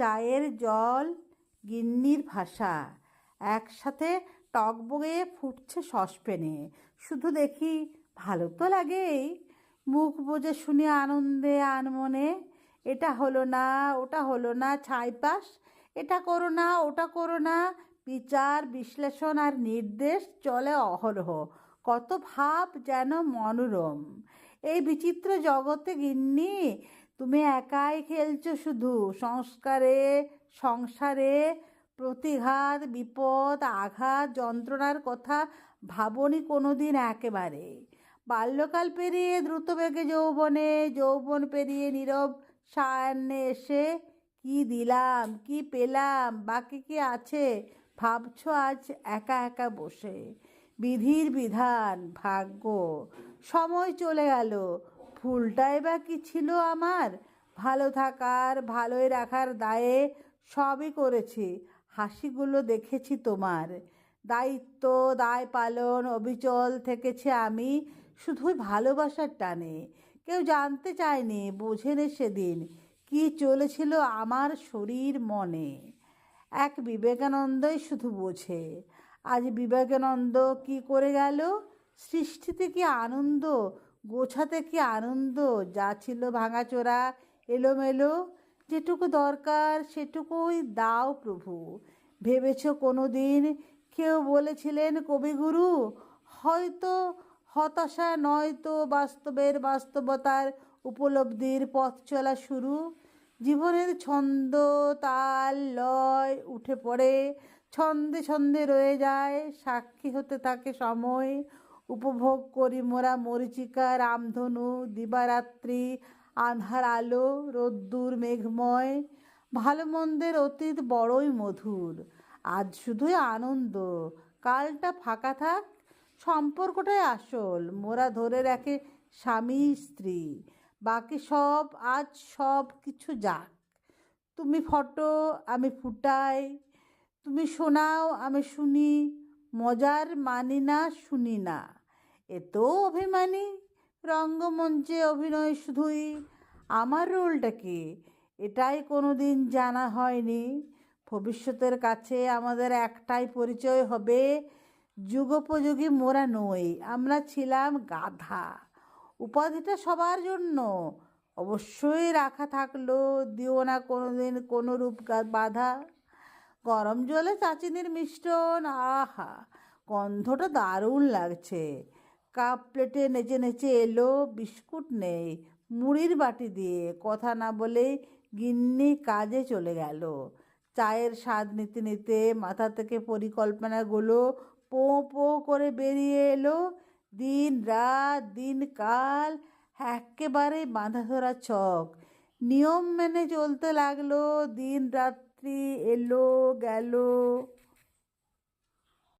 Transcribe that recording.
চায়ের জল গিন্নির ভাষা। একসাথে টকবগে ফুটছে সসপেনে। শুধু দেখি ভালো তো লাগেই। মুখ বুজে শুনে আনন্দে আনমনে এটা হলো না, ওটা হলো না ছাইপাস এটা করো না, ওটা করো না। বিচার, বিশ্লেষণ আর নির্দেশ চলে অহরহ। কত ভাব যেন মনোরম। এই বিচিত্র জগতে গিন্নি তুমি একাই খেলছো শুধু। সংস্কারে, সংসারে প্রতিঘাত, বিপদ, আঘাত, যন্ত্রণার কথা ভাবনি কোনো দিন একেবারে। বাল্যকাল পেরিয়ে দ্রুতবেগে যৌবনে, যৌবন পেরিয়ে নীরব সায়ান্নে এসে কি দিলাম, কি পেলাম, বাকি কি আছে? ভাবছ আজ একা একা বসে। বিধির বিধান, ভাগ্য। সময় চলে গেল। ভুলটাই বা কি ছিল আমার? ভালো থাকার, ভালোই রাখার দায়ে সবই করেছি। হাসিগুলো দেখেছি তোমার। দায়িত্ব, দায় পালন, অবিচল থেকেছে আমি শুধুই ভালোবাসার টানে। কেউ জানতে চায়নি, বোঝেনি সেদিন কি চলেছিল আমার শরীর মনে। এক বিবেকানন্দই শুধু বোঝে। আজ বিবেকানন্দ কি করে গেল? সৃষ্টিতে কি আনন্দ গোছাতে কি আনন্দ? যা ছিল ভাঙাচোরা, এলোমেলো, যেটুকু দরকার সেটুকুই দাও প্রভু। ভেবেছ কোনো দিন কেউ বলেছিলেন, কবিগুরু, হয়তো হতাশা নয়তো বাস্তবের বাস্তবতার উপলব্ধির পথ চলা শুরু। জীবনের ছন্দ তাল লয় উঠে পড়ে, ছন্দে ছন্দে রয়ে যায়, সাক্ষী হতে থাকে সময়। উপভোগ করি মোরা মরিচিকা, রামধনু, দিবারাত্রি আধার আলো, রোদ্দুর, মেঘময়। ভালো মন্দের অতীত বড়ই মধুর। আজ শুধুই আনন্দ। কালটা ফাঁকা থাক, সম্পর্কটাই আসল। মোরা ধরে রাখে স্বামী, স্ত্রী। বাকি সব, আজ সব কিছু যাক। তুমি ফটো, আমি ফুটাই। তুমি শোনাও, আমি শুনি। মজার মানি না শুনি না এত অভিমানী। রঙ্গমঞ্চে অভিনয় শুধুই। আমার রোলটা কি? এটাই কোনো দিন জানা হয়নি। ভবিষ্যতের কাছে আমাদের একটাই পরিচয় হবে যুগোপযোগী মোরা নই। আমরা ছিলাম গাধা। উপাধিটা সবার জন্য। অবশ্যই রাখা থাকল, দিও না কোনো দিন কোনো রূপ বাধা। গরম জলে চাচিনির মিষ্টন, আহা, গন্ধটা দারুণ লাগছে। কাপ প্লেটে নেচে নেচে এলো বিস্কুট নেই। মুড়ির বাটি দিয়ে কথা না বলে গিন্নি কাজে চলে গেল। চায়ের স্বাদ নিতে নিতে মাথা থেকে পরিকল্পনাগুলো পো পো করে বেরিয়ে এলো। দিন রাত, দিন কাল, একেবারে বাঁধা ধরা ছক। নিয়ম মেনে চলতে লাগল, দিন রাত্রি এলো, গেল।